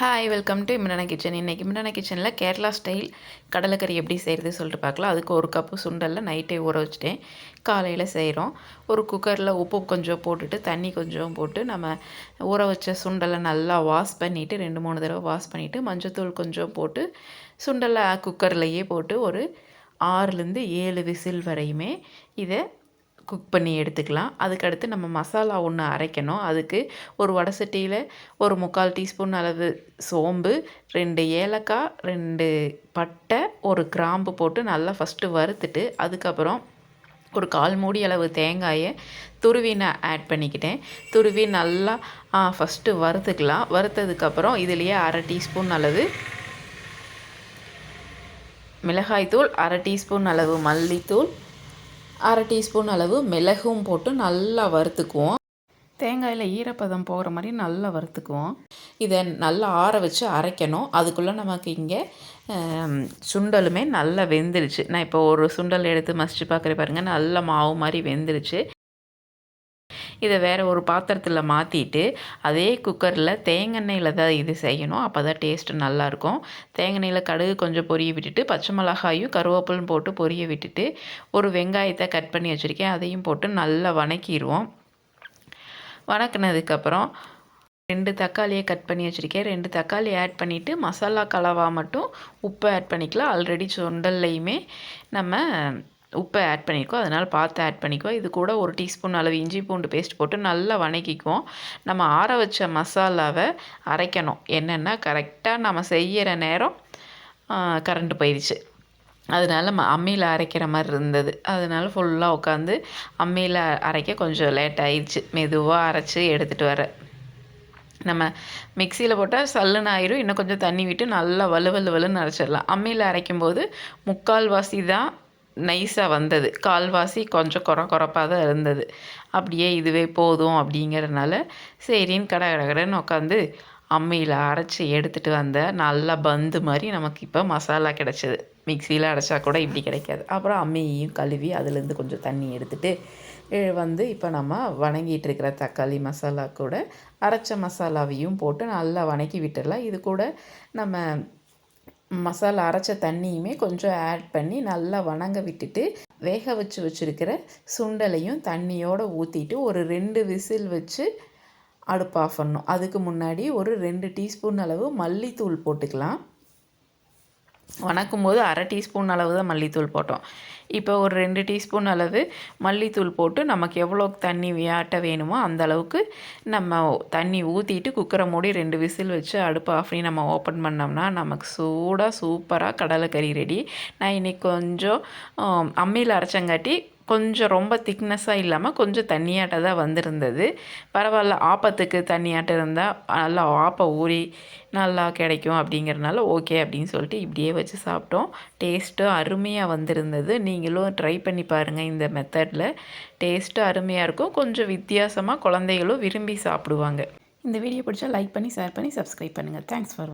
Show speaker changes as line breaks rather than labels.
Hi welcome to Imrana kitchen இன்றைக்கி இம்ரானா கிச்சனில் Kerala style கடலைக்கறி எப்படி செய்கிறது சொல்லிட்டு பார்க்கலாம். அதுக்கு ஒரு கப்பு சுண்டலில் நைட்டே ஊற வச்சுட்டேன். காலையில் செய்கிறோம் ஒரு குக்கரில் உப்பு கொஞ்சம் போட்டுட்டு தண்ணி கொஞ்சம் போட்டு நம்ம ஊற வச்ச சுண்டலை நல்லா வாஷ் பண்ணிவிட்டு ரெண்டு மூணு தடவை வாஷ் பண்ணிவிட்டு மஞ்சத்தூள் கொஞ்சம் போட்டு சுண்டலை குக்கர்லையே போட்டு ஒரு ஆறுலேருந்து ஏழு விசில் வரையுமே இதை குக் பண்ணி எடுத்துக்கலாம். அதுக்கடுத்து நம்ம மசாலா ஒன்று அரைக்கணும். அதுக்கு ஒரு வடை சட்டியில் ஒரு முக்கால் டீஸ்பூன் அளவு சோம்பு ரெண்டு ஏலக்காய் ரெண்டு பட்டை ஒரு கிராம்பு போட்டு நல்லா ஃபஸ்ட்டு வறுத்துட்டு அதுக்கப்புறம் ஒரு கால் மூடி அளவு தேங்காயை துருவி நான் ஆட் பண்ணிக்கிட்டேன். துருவி நல்லா ஃபஸ்ட்டு வறுத்துக்கலாம். வறுத்ததுக்கப்புறம் இதுலேயே அரை டீஸ்பூன் அளவு மிளகாய்த்தூள் அரை டீஸ்பூன் அளவு மல்லித்தூள் அரை டீஸ்பூன் அளவு மிளகும் போட்டு நல்லா வறுத்துக்குவோம். தேங்காயில் ஈரப்பதம் போகிற மாதிரி நல்லா வறுத்துக்குவோம். இதை நல்லா ஆற வச்சு அரைக்கணும். அதுக்குள்ளே நமக்கு இங்கே சுண்டலுமே நல்லா வெந்துருச்சு. நான் இப்போ ஒரு சுண்டல் எடுத்து மசிச்சு பார்க்குற பாருங்கள் நல்ல மாவு மாதிரி வெந்துருச்சு. இதை வேறு ஒரு பாத்திரத்தில் மாற்றிட்டு அதே குக்கரில் தேங்காய்யில் தான் இது செய்யணும். அப்போ தான் டேஸ்ட்டு நல்லாயிருக்கும் தேங்காய்யில் கடுகு கொஞ்சம் பொரிய விட்டுட்டு பச்சை மிளகாயும் கருவேப்பிலும் போட்டு பொரிய விட்டுட்டு ஒரு வெங்காயத்தை கட் பண்ணி வச்சுருக்கேன். அதையும் போட்டு நல்லா வணக்கிடுவோம் வணக்கினதுக்கப்புறம் ரெண்டு தக்காளியை கட் பண்ணி வச்சுருக்கேன். ரெண்டு தக்காளி ஆட் பண்ணிவிட்டு மசாலா கலவா மட்டும் உப்பு ஆட் பண்ணிக்கலாம். ஆல்ரெடி சுண்டல்லையுமே நம்ம உப்பை ஆட் பண்ணியிருக்கோம் அதனால் பார்த்து ஆட் பண்ணிக்குவோம் இது கூட ஒரு டீஸ்பூன் அளவு இஞ்சி பூண்டு பேஸ்ட் போட்டு நல்லா வணக்கிக்குவோம். நம்ம ஆற வச்ச மசாலாவை அரைக்கணும். என்னென்னா கரெக்டாக நம்ம செய்கிற நேரம் கரண்ட் போயிடுச்சு. அதனால் ம அம்மியில் அரைக்கிற மாதிரி இருந்தது. அதனால் ஃபுல்லாக உட்காந்து அம்மியில் அரைக்க கொஞ்சம் லேட் ஆயிடுச்சு. மெதுவாக அரைச்சி எடுத்துகிட்டு வர. நம்ம மிக்சியில் போட்டால் சல்லுன்னு ஆயிரும். இன்னும் கொஞ்சம் தண்ணி விட்டு நல்லா வலு வலு வலுன்னு அரைச்சிடலாம். அம்மியில் அரைக்கும்போது முக்கால்வாசி தான் நைஸாக வந்தது. கால்வாசி கொஞ்சம் குறை குறப்பாக தான் இருந்தது. அப்படியே இதுவே போதும் அப்படிங்கிறதுனால சரின்னு கடை கடகடன்னு உட்காந்து அம்மியில் அரைச்சி எடுத்துகிட்டு வந்த நல்லா பந்து மாதிரி நமக்கு இப்போ மசாலா கிடச்சிது. மிக்சியில் அரைச்சா கூட இப்படி கிடைக்காது. அப்புறம் அம்மியையும் கழுவி அதுலேருந்து கொஞ்சம் தண்ணி எடுத்துகிட்டு வந்து இப்போ நம்ம வணங்கிட்டு இருக்கிற தக்காளி மசாலா கூட அரைச்ச மசாலாவையும் போட்டு நல்லா வணக்கி விட்டுடலாம். இது கூட நம்ம மசாலா அரைச்ச தண்ணியுமே கொஞ்சம் ஆட் பண்ணி நல்லா வணங்க விட்டுட்டு வேக வச்சு வச்சுருக்கிற சுண்டலையும் தண்ணியோடு ஊற்றிட்டு ஒரு ரெண்டு விசில் வச்சு அடுப்பு ஆஃப் பண்ணணும். அதுக்கு முன்னாடி ஒரு ரெண்டு டீஸ்பூன் அளவு மல்லித்தூள் போட்டுக்கலாம். வணக்கும் போது அரை டீஸ்பூன் அளவு தான் மல்லித்தூள் போட்டோம். இப்போ ஒரு ரெண்டு டீஸ்பூன் அளவு மல்லித்தூள் போட்டு நமக்கு எவ்வளோ தண்ணி வியாட்ட வேணுமோ அந்த அளவுக்கு நம்ம தண்ணி ஊற்றிட்டு குக்கரை மூடி ரெண்டு விசில் வச்சு அடுப்பு ஆஃப் பண்ணி நம்ம ஓப்பன் பண்ணோம்னா நமக்கு சூடாக சூப்பராக கடலைக்கறி ரெடி நான் இன்றைக்கி கொஞ்சம் அம்மியில் அரைச்சங்காட்டி கொஞ்சம் ரொம்ப திக்னஸ்ஸாக இல்லாமல் கொஞ்சம் தண்ணியாட்ட தான் வந்திருந்தது. பரவாயில்ல ஆப்பத்துக்கு தண்ணியாட்டம் இருந்தால் நல்லா ஆப்பை ஊறி நல்லா கிடைக்கும் அப்படிங்கிறனால ஓகே அப்படின்னு சொல்லிட்டு இப்படியே வச்சு சாப்பிட்டோம். டேஸ்ட்டும் அருமையாக வந்திருந்தது. நீங்களும் ட்ரை பண்ணி பாருங்கள் இந்த மெத்தடில் டேஸ்ட்டும் அருமையாக இருக்கும். கொஞ்சம் வித்தியாசமாக குழந்தைகளும் விரும்பி சாப்பிடுவாங்க. இந்த வீடியோ பிடிச்சா லைக் பண்ணி ஷேர் பண்ணி சப்ஸ்கிரைப் பண்ணுங்கள் தேங்க்ஸ் ஃபார்